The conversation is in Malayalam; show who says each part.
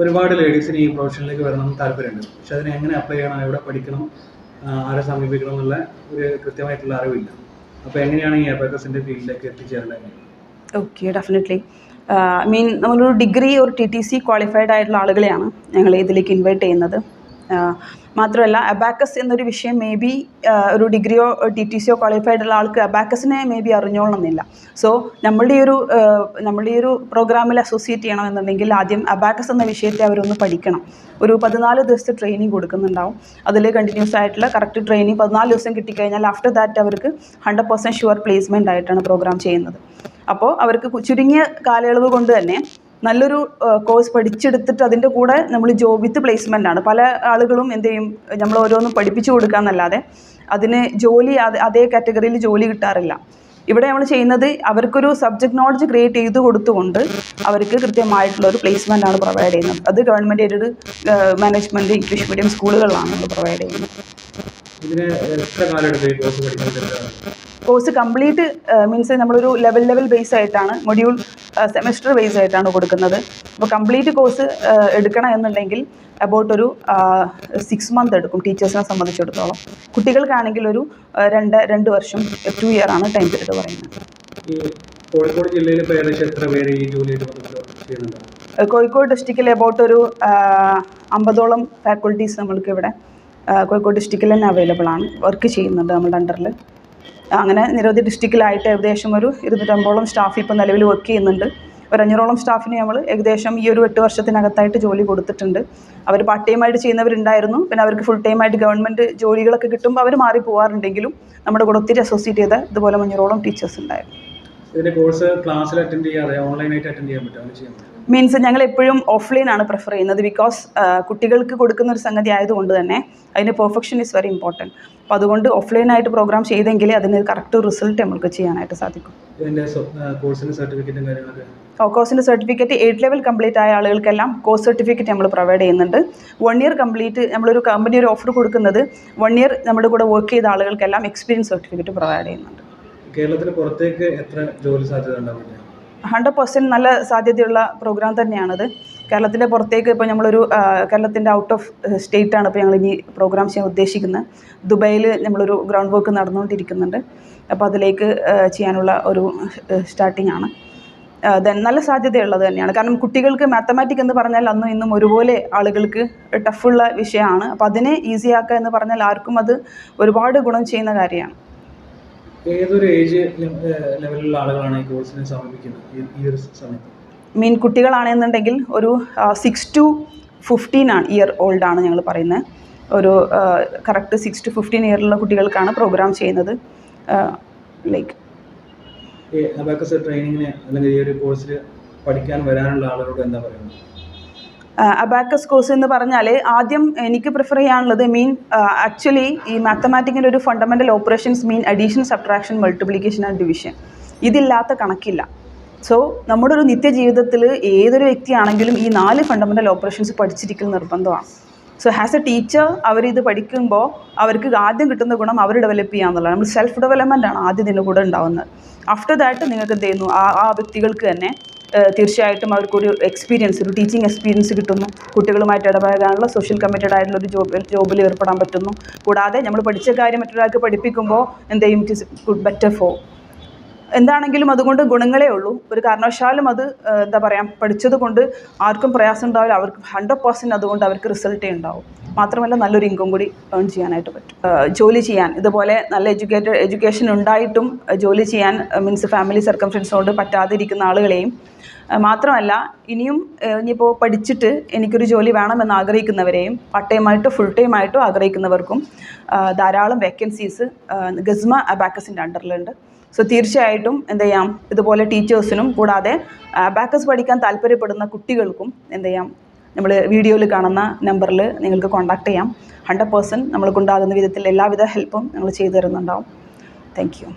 Speaker 1: ഒരുപാട് ലേഡീസിന് ഈ പ്രൊഫഷനിലേക്ക് വരണം എന്ന് താല്പര്യമുണ്ട്. പക്ഷെ അതിനെ എങ്ങനെ അപ്ലൈ ചെയ്യണം എവിടെ പഠിക്കണം ആരെ സമീപിക്കണം എന്നുള്ള ഒരു കൃത്യമായിട്ടുള്ള അറിവില്ല. അപ്പോൾ എങ്ങനെയാണ് ഈ അബാക്കസിന്റെ ഫീൽഡിലേക്ക് എത്തിച്ചേരേണ്ടത്?
Speaker 2: ഓക്കെ ഡെഫിനറ്റ്ലി ഐ മീൻ നമ്മളൊരു ഡിഗ്രി ഒരു ടി ടി സി ക്വാളിഫൈഡ് ആയിട്ടുള്ള ആളുകളെയാണ് ഞങ്ങൾ ഇതിലേക്ക് ഇൻവൈറ്റ് ചെയ്യുന്നത്. മാത്രമല്ല അബാക്കസ് എന്നൊരു വിഷയം മേ ബി ഒരു ഡിഗ്രിയോ ടി ടി സിയോ ക്വാളിഫൈഡ് ഉള്ള ആൾക്ക് അബാക്കസിനെ മേ ബി അറിഞ്ഞോളണമെന്നില്ല. സോ നമ്മളുടെ ഈ ഒരു നമ്മളുടെ ഈ ഒരു പ്രോഗ്രാമിൽ അസോസിയേറ്റ് ചെയ്യണമെന്നുണ്ടെങ്കിൽ ആദ്യം അബാക്കസ് എന്ന വിഷയത്തെ അവരൊന്ന് പഠിക്കണം. ഒരു പതിനാല് ദിവസത്തെ ട്രെയിനിങ് കൊടുക്കുന്നുണ്ടാവും. അതിൽ കണ്ടിന്യൂസ് ആയിട്ടുള്ള കറക്റ്റ് ട്രെയിനിങ് പതിനാല് ദിവസം കിട്ടിക്കഴിഞ്ഞാൽ ആഫ്റ്റർ ദാറ്റ് അവർക്ക് ഹൺഡ്രഡ് പെർസെന്റ് ഷുവർ പ്ലേസ്മെന്റ് ആയിട്ടാണ് പ്രോഗ്രാം ചെയ്യുന്നത്. അപ്പോൾ അവർക്ക് ചുരുങ്ങിയ കാലയളവ് കൊണ്ട് തന്നെ നല്ലൊരു കോഴ്സ് പഠിച്ചെടുത്തിട്ട് അതിന്റെ കൂടെ നമ്മൾ ജോബ് വിത്ത് പ്ലേസ്മെന്റ് ആണ്. പല ആളുകളും എന്ത് ചെയ്യും നമ്മൾ ഓരോന്നും പഠിപ്പിച്ചു കൊടുക്കുക എന്നല്ലാതെ അതിന് ജോലി അത് കാറ്റഗറിയിൽ ജോലി കിട്ടാറില്ല. ഇവിടെ നമ്മൾ ചെയ്യുന്നത് അവർക്കൊരു സബ്ജക്ട് നോളജ് ക്രിയേറ്റ് ചെയ്ത് കൊടുത്തുകൊണ്ട് അവർക്ക് കൃത്യമായിട്ടുള്ള ഒരു പ്ലേസ്മെന്റ് ആണ് പ്രൊവൈഡ് ചെയ്യുന്നത്. അത് government aided management English medium സ്കൂളുകളിലാണ് നമ്മൾ പ്രൊവൈഡ് ചെയ്യുന്നത്.
Speaker 1: ഇതിന് എത്ര കാലം എടുക്കും ഈ കോഴ്സ് പഠിക്കാൻ
Speaker 2: കോഴ്സ് കംപ്ലീറ്റ് മീൻസ് നമ്മളൊരു ലെവൽ ലെവൽ ബേസ് ആയിട്ടാണ് മൊഡ്യൂൾ സെമസ്റ്റർ ബേസ് ആയിട്ടാണ് കൊടുക്കുന്നത്. അപ്പോൾ കംപ്ലീറ്റ് കോഴ്സ് എടുക്കണം എന്നുണ്ടെങ്കിൽ അബൌട്ട് ഒരു സിക്സ് മന്ത് എടുക്കും ടീച്ചേഴ്സിനെ സംബന്ധിച്ചിടത്തോളം. കുട്ടികൾക്കാണെങ്കിൽ ഒരു രണ്ട് രണ്ട് വർഷം ടു ഇയർ ആണ് ടൈം പീരീഡ് പറയുന്നത്.
Speaker 1: കോഴിക്കോട് ജില്ലയിൽ ഇപ്പോൾ ഏകദേശം എത്ര പേര് ഈ ജോലിയായിട്ട് ചെയ്യുന്നുണ്ട്?
Speaker 2: കോഴിക്കോട് ഡിസ്ട്രിക്റ്റിൽ അബൌട്ട് ഒരു അമ്പതോളം ഫാക്കൾട്ടീസ് നമ്മൾക്ക് ഇവിടെ കോഴിക്കോട് ഡിസ്ട്രിക്റ്റിൽ തന്നെ അവൈലബിൾ ആണ്. വർക്ക് ചെയ്യുന്നുണ്ട് നമ്മുടെ അണ്ടറിൽ അങ്ങനെ നിരവധി ഡിസ്ട്രിക്റ്റിലായിട്ട് ഏകദേശം ഒരു ഇരുന്നൂറ്റമ്പതോളം സ്റ്റാഫ് ഇപ്പോൾ നിലവിൽ വർക്ക് ചെയ്യുന്നുണ്ട്. ഒരു അഞ്ഞൂറോളം സ്റ്റാഫിന് നമ്മൾ ഏകദേശം ഈ ഒരു എട്ട് വർഷത്തിനകത്തായിട്ട് ജോലി കൊടുത്തിട്ടുണ്ട്. അവർ പാർട്ട് ടൈം ആയിട്ട് ചെയ്യുന്നവരുണ്ടായിരുന്നു. പിന്നെ അവർക്ക് ഫുൾ ടൈം ആയിട്ട് ഗവൺമെന്റ് ജോലികളൊക്കെ കിട്ടുമ്പോൾ അവർ മാറി പോകാറുണ്ടെങ്കിലും നമ്മുടെ കൂടെ ഒത്തിരി അസോസിയേറ്റ് ചെയ്ത ഇതുപോലെ അഞ്ഞൂറോളം ടീച്ചേഴ്സ് ഉണ്ടായിരുന്നു.
Speaker 1: ഇതിന്റെ കോഴ്സ് ക്ലാസ്സിൽ അറ്റൻഡ് ചെയ്യാതെ ഓൺലൈനായിട്ട് അറ്റൻഡ് ചെയ്യാൻ പറ്റുമോ ചെയ്യാൻ
Speaker 2: മീൻസ് ഞങ്ങൾ എപ്പോഴും ഓഫ്ലൈൻ ആണ് പ്രിഫർ ചെയ്യുന്നത് ബിക്കോസ് കുട്ടികൾക്ക് കൊടുക്കുന്ന ഒരു സംഗതി ആയതുകൊണ്ട് തന്നെ അതിന് പെർഫെക്ഷൻ ഈസ് വെരി ഇമ്പോർട്ടന്റ് അപ്പോൾ അതുകൊണ്ട് ഓഫ്ലൈൻ ആയിട്ട് പ്രോഗ്രാം ചെയ്തെങ്കിലേ അതിന് കറക്റ്റ് റിസൾട്ട് നമുക്ക് ചെയ്യാനായിട്ട് സാധിക്കും.
Speaker 1: കോഴ്സിന്റെ സർട്ടിഫിക്കറ്റ്
Speaker 2: എയ്റ്റ് ലെവൽ കംപ്ലീറ്റ് ആയ ആളുകൾക്കെല്ലാം കോഴ്സ് സർട്ടിഫിക്കറ്റ് നമ്മൾ പ്രൊവൈഡ് ചെയ്യുന്നുണ്ട്. വൺ ഇയർ കംപ്ലീറ്റ് നമ്മളൊരു കമ്പനി ഒരു ഓഫർ കൊടുക്കുന്നത് വൺ ഇയർ നമ്മുടെ കൂടെ വർക്ക് ചെയ്ത ആളുകൾക്കെല്ലാം എക്സ്പീരിയൻസ് സർട്ടിഫിക്കറ്റ് പ്രൊവൈഡ് ചെയ്യുന്നുണ്ട്.
Speaker 1: കേരളത്തിന് പുറത്തേക്ക് എത്ര ജോലി സാധ്യത ഉണ്ടാവും
Speaker 2: ഹൺഡ്രഡ് പെർസെന്റ് നല്ല സാധ്യതയുള്ള പ്രോഗ്രാം തന്നെയാണത്. കേരളത്തിന്റെ പുറത്തേക്ക് ഇപ്പോൾ നമ്മളൊരു കേരളത്തിന്റെ ഔട്ട് ഓഫ് സ്റ്റേറ്റ് ആണ് ഇപ്പോൾ ഞങ്ങൾ ഇനി പ്രോഗ്രാം ചെയ്യാൻ ഉദ്ദേശിക്കുന്നത്. ദുബായിൽ നമ്മളൊരു ഗ്രൗണ്ട് വർക്ക് നടന്നുകൊണ്ടിരിക്കുന്നുണ്ട്. അപ്പോൾ അതിലേക്ക് ചെയ്യാനുള്ള ഒരു സ്റ്റാർട്ടിംഗ് ആണ്. ദെൻ നല്ല സാധ്യതയുള്ളത് തന്നെയാണ്. കാരണം കുട്ടികൾക്ക് മാത്തമാറ്റിക് എന്ന് പറഞ്ഞാൽ അന്നും ഇന്നും ഒരുപോലെ ആളുകൾക്ക് ടഫുള്ള വിഷയമാണ്. അപ്പോൾ അതിനെ ഈസിയാക്കുക എന്ന് പറഞ്ഞാൽ ആർക്കും അത് ഒരുപാട് ഗുണം ചെയ്യുന്ന കാര്യമാണ്.
Speaker 1: ഏതൊരു ഏജ് ലെവലിലുള്ള ആളുകളാണ് ഈ കോഴ്സിനെ സമീപിക്കുന്നത്? ഈ- ഒരു സമയത്ത്.
Speaker 2: മീൻ കുട്ടികളാണെന്നുണ്ടെങ്കിൽ ഒരു സിക്സ് ടു ഫിഫ്റ്റീൻ ആണ് ഇയർ ഓൾഡ് ആണ് ഞങ്ങൾ പറയുന്നത്. ഒരു കറക്റ്റ് സിക്സ് ടു ഫിഫ്റ്റീൻ ഇയറിലുള്ള കുട്ടികൾക്കാണ് പ്രോഗ്രാം ചെയ്യുന്നത്. ലൈക്ക്
Speaker 1: ട്രെയിനിങ്ങിന് അല്ലെങ്കിൽ ഈ ഒരു കോഴ്സിൽ പഠിക്കാൻ വരാനുള്ള ആളുകളോട് എന്താ പറയുന്നത്?
Speaker 2: അബാക്കസ് കോഴ്സ് എന്ന് പറഞ്ഞാൽ ആദ്യം എനിക്ക് പ്രിഫർ ചെയ്യാനുള്ളത് മീൻ ആക്ച്വലി ഈ മാത്തമാറ്റിക്കിന്റെ ഒരു fundamental operations mean addition subtraction multiplication and division ഇതില്ലാത്ത കണക്കില്ല. സോ നമ്മുടെ ഒരു നിത്യജീവിതത്തിൽ ഏതൊരു വ്യക്തിയാണെങ്കിലും ഈ നാല് ഫണ്ടമെന്റൽ ഓപ്പറേഷൻസ് പഠിച്ചിരിക്കൽ നിർബന്ധമാണ്. സോ ആസ് എ ടീച്ചർ അവരിത് പഠിക്കുമ്പോൾ അവർക്ക് ആദ്യം കിട്ടുന്ന ഗുണം അവർ ഡെവലപ്പ് ചെയ്യുക എന്നുള്ളതാണ്. നമ്മൾ സെൽഫ് ഡെവലപ്മെന്റ് ആണ് ആദ്യം ഇതിന്റെ കൂടെ ഉണ്ടാവുന്നത്. ആഫ്റ്റർ ദാറ്റ് നിങ്ങൾക്ക് എന്ത് ചെയ്യുന്നു? ആ ആ വ്യക്തികൾക്ക് തന്നെ തീർച്ചയായിട്ടും അവർക്കൊരു എക്സ്പീരിയൻസ് ഒരു ടീച്ചിങ് എക്സ്പീരിയൻസ് കിട്ടുന്നു. കുട്ടികളുമായിട്ട് ഇടപഴകാനുള്ള സോഷ്യൽ കമ്മിറ്റഡ് ആയിട്ടുള്ള ഒരു ജോബിൽ ജോബിൽ ഏർപ്പെടാൻ പറ്റുന്നു. കൂടാതെ നമ്മൾ പഠിച്ച കാര്യം മറ്റൊരാൾക്ക് പഠിപ്പിക്കുമ്പോൾ എന്ത് ചെയ്യും? It is good better for എന്താണെങ്കിലും അതുകൊണ്ട് ഗുണങ്ങളേ ഉള്ളൂ. ഒരു കാരണവശാലും അത് എന്താ പറയുക പഠിച്ചത് കൊണ്ട് ആർക്കും പ്രയാസം ഉണ്ടാവില്ല. അവർക്ക് ഹൺഡ്രഡ് പെർസെന്റ് അതുകൊണ്ട് അവർക്ക് റിസൾട്ടേ ഉണ്ടാവും. മാത്രമല്ല നല്ലൊരു ഇൻകം കൂടി ഏൺ ചെയ്യാനായിട്ട് പറ്റും. ജോലി ചെയ്യാൻ ഇതുപോലെ നല്ല എഡ്യൂക്കേറ്റഡ് എഡ്യൂക്കേഷൻ ഉണ്ടായിട്ടും ജോലി ചെയ്യാൻ മീൻസ് ഫാമിലി സർക്കംഫറൻസ് കൊണ്ട് പറ്റാതിരിക്കുന്ന ആളുകളെയും മാത്രമല്ല ഇനിയും ഇനിയിപ്പോൾ പഠിച്ചിട്ട് എനിക്കൊരു ജോലി വേണമെന്ന് ആഗ്രഹിക്കുന്നവരെയും പാർട്ട് ടൈമായിട്ടോ ഫുൾ ടൈം ആയിട്ടോ ആഗ്രഹിക്കുന്നവർക്കും ധാരാളം വേക്കൻസീസ് ഗസ്മ അബാക്കസിന്റെ അണ്ടറിലുണ്ട് സോ തീർച്ചയായിട്ടും എന്ത് ചെയ്യാം? ഇതുപോലെ ടീച്ചേഴ്സിനും കൂടാതെ അബാക്കസ് പഠിക്കാൻ താല്പര്യപ്പെടുന്ന കുട്ടികൾക്കും എന്ത് ചെയ്യാം? നമ്മൾ വീഡിയോയിൽ കാണുന്ന നമ്പറിൽ നിങ്ങൾക്ക് കോൺടാക്ട് ചെയ്യാം. ഹൺഡ്രഡ് പേഴ്സന്റ് നമ്മൾക്കുണ്ടാകുന്ന വിധത്തിൽ എല്ലാവിധ ഹെൽപ്പും ഞങ്ങൾ ചെയ്തു തരുന്നുണ്ടാവും. Thank you